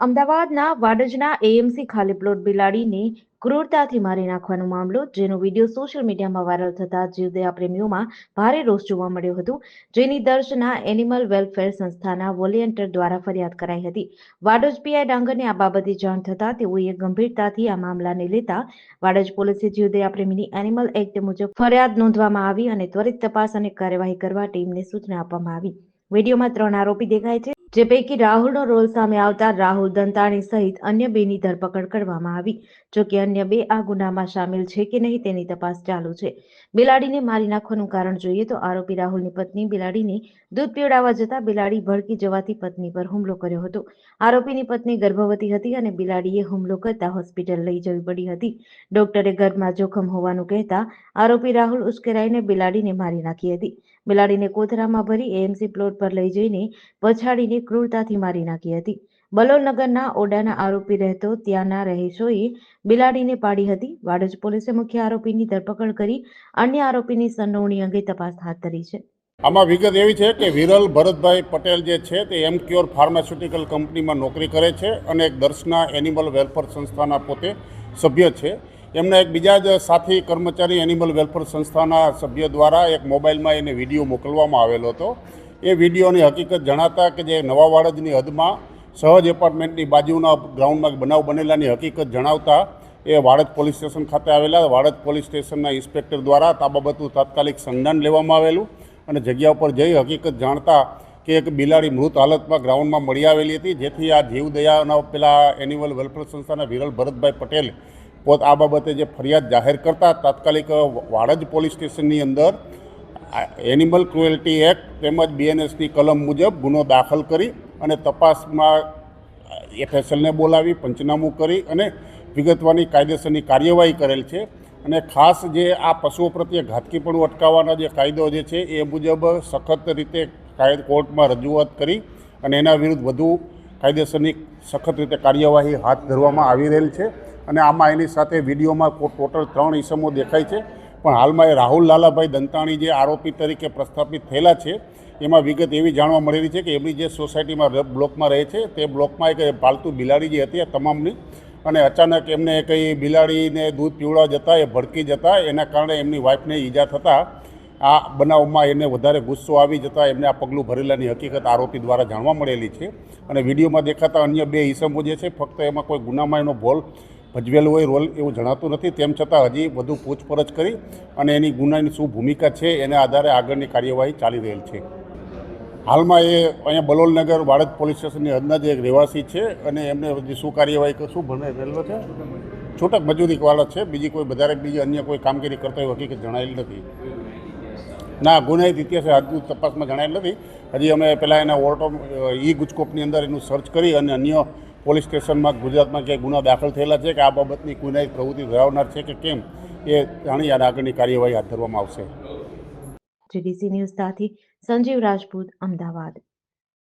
અમદાવાદના વાડજના એએમસી ખાલી પ્લોટ બિલાડીને ક્રૂરતાથી મારી નાખવાનો મામલો, જેનો વીડિયો સોશિયલ મીડિયામાં વાયરલ થતા જીવદયા પ્રેમીઓમાં ભારે રોષ જોવા મળ્યો હતો, જેની દર્શના એનિમલ વેલફેર સંસ્થાના વોલિયન્ટર દ્વારા ફરિયાદ કરાઈ હતી. વાડજ પીઆઈ ડાંગરને આ બાબતે જાણ થતા તેઓએ ગંભીરતાથી આ મામલાને લેતા વાડજ પોલીસે જીવદયા પ્રેમીની એનિમલ એક્ટ મુજબ ફરિયાદ નોંધવામાં આવી અને ત્વરિત તપાસ અને કાર્યવાહી કરવા ટીમને સૂચના આપવામાં આવી. વિડીયોમાં ત્રણ આરોપી દેખાય છે. જે પૈકી રાહુલનો રોલ સામે આવતા રાહુલ દંતાણી સહિત અન્ય બેની ધરપકડ કરવામાં આવી. જો કે અન્ય બે આ ગુનામાં સામેલ છે કે નહીં તેની તપાસ ચાલુ છે. બિલાડીને મારી નાખવાનું કારણ જોઈએ તો આરોપી રાહુલની પત્ની બિલાડીને દૂધ પીવડાવવા જતા બિલાડી ભડકી જવાથી પત્ની પર હુમલો કર્યો હતો. આરોપીની પત્ની ગર્ભવતી હતી અને બિલાડીએ હુમલો કરતા હોસ્પિટલ લઈ જવી પડી હતી. ડોક્ટરે ગર્ભમાં જોખમ હોવાનું કહેતા આરોપી રાહુલ ઉશ્કેરાઈને બિલાડીને મારી નાખી હતી. બિલાડીને કોથરામાં ભરી એએમસી પ્લોટ પર લઈ જઈને પછાડીને ક્રૂરતાથી મારી નાખી હતી. બલોલનગરના ઓડાના આરોપી રહેતો ત્યાંના રહીશોએ બિલાડીને પાડી હતી. વાડજ પોલીસે મુખ્ય આરોપીની ધરપકડ કરી અન્ય આરોપીની સંડોવણી અંગે તપાસ હાથ ધરી છે. આમાં વિગત એવી છે કે વિરલ ભરતભાઈ પટેલ જે છે તે એમ ક્યોર ફાર્માસ્યુટિકલ કંપનીમાં નોકરી કરે છે અને એક દર્શના એનિમલ વેલફેર સંસ્થાના પોતે સભ્ય છે. એમના એક બીજા જ સાથી કર્મચારી એનિમલ વેલફેર સંસ્થાના સભ્ય દ્વારા એક મોબાઈલમાં એને વીડિયો મોકલવામાં આવેલો હતો. એ વિડીયોની હકીકત જણાતા કે જે નવા વાડજની હદમાં સહજ એપાર્ટમેન્ટની બાજુના ગ્રાઉન્ડમાં બનાવ બનેલાની હકીકત જણાવતા એ વાડજ પોલીસ સ્ટેશન ખાતે આવેલા. વાડજ પોલીસ સ્ટેશનના ઇન્સ્પેક્ટર દ્વારા આ બાબતનું તાત્કાલિક સંજ્ઞાન લેવામાં આવેલું અને જગ્યા ઉપર જઈ હકીકત જાણતા કે એક બિલાડી મૃત હાલતમાં ગ્રાઉન્ડમાં મળી આવેલી હતી. જેથી આ જીવદયાના પેલા એનિમલ વેલફેર સંસ્થાના વિરલ ભરતભાઈ પટેલ પોત આ બાબતે જે ફરિયાદ જાહેર કરતા તાત્કાલિક વાડજ પોલીસ સ્ટેશનની અંદર એનિમલ ક્રુએલ્ટી એક્ટ તેમજ બીએનએસની કલમ મુજબ ગુનો દાખલ કરી અને તપાસમાં એફએસએલને બોલાવી, પંચનામું કરી અને વિગતવાની કાયદેસરની કાર્યવાહી કરેલ છે. અને ખાસ જે આ પશુઓ પ્રત્યે ઘાતકીપણું અટકાવવાના જે કાયદો જે છે એ મુજબ સખત રીતે કાયદ કોર્ટમાં રજૂઆત કરી અને એના વિરુદ્ધ વધુ કાયદેસરની સખત રીતે કાર્યવાહી હાથ ધરવામાં આવી રહેલ છે. અને આમાં એની સાથે વિડીયોમાં ટોટલ ત્રણ ઈસમો દેખાય છે. પણ હાલમાં એ રાહુલ લાલાભાઈ દંતાણી જે આરોપી તરીકે પ્રસ્થાપિત થયેલા છે, એમાં વિગત એવી જાણવા મળેલી છે કે એમની જે સોસાયટીમાં બ્લોકમાં રહે છે, તે બ્લોકમાં એક પાલતુ બિલાડી જે હતી આ તમામની. અને અચાનક એમને કંઈ બિલાડીને દૂધ પીવડાવવા જતાં, એ ભડકી જતા, એના કારણે એમની વાઈફને ઈજા થતાં, આ બનાવમાં એને વધારે ગુસ્સો આવી જતાં, એમને આ પગલું ભરેલાની હકીકત આરોપી દ્વારા જાણવા મળેલી છે. અને વિડીયોમાં દેખાતા અન્ય બે ઈસમો જે છે, ફક્ત એમાં કોઈ ગુનામાં એનો ભોલ ભજવેલો હોય રોલ એવું જણાતું નથી. તેમ છતાં હજી વધુ પૂછપરછ કરી અને એની ગુનાની શું ભૂમિકા છે એના આધારે આગળની કાર્યવાહી ચાલી રહેલ છે. હાલમાં એ અહીંયા બલોલનગર વાડજ પોલીસ સ્ટેશનની હદના એક રહેવાસી છે અને એમને હજી શું કાર્યવાહી શું ભણે રહેલો છે? છૂટક મજૂરી વાળા છે. બીજી કોઈ વધારે બીજી અન્ય કોઈ કામગીરી કરતો હોય હકીકત જણાયેલ નથી. ના ગુનાહિત ઇતિહાસે હજુ તપાસમાં જણાયેલ નથી. હજી અમે પહેલાં એના ઓર્ટો ઈ ગુજકોપની અંદર એનું સર્ચ કરી અને અન્ય પોલીસ સ્ટેશનમાં ગુજરાતમાં ક્યાંય ગુના દાખલ થયેલા છે કે આ બાબતની ગુનાહિત પ્રવૃત્તિ ધરાવનાર છે કે કેમ, એ જાણી અને આગળની કાર્યવાહી હાથ ધરવામાં આવશે. જીડીસી ન્યૂઝ સાથે સંજીવ રાજપૂત, અમદાવાદ.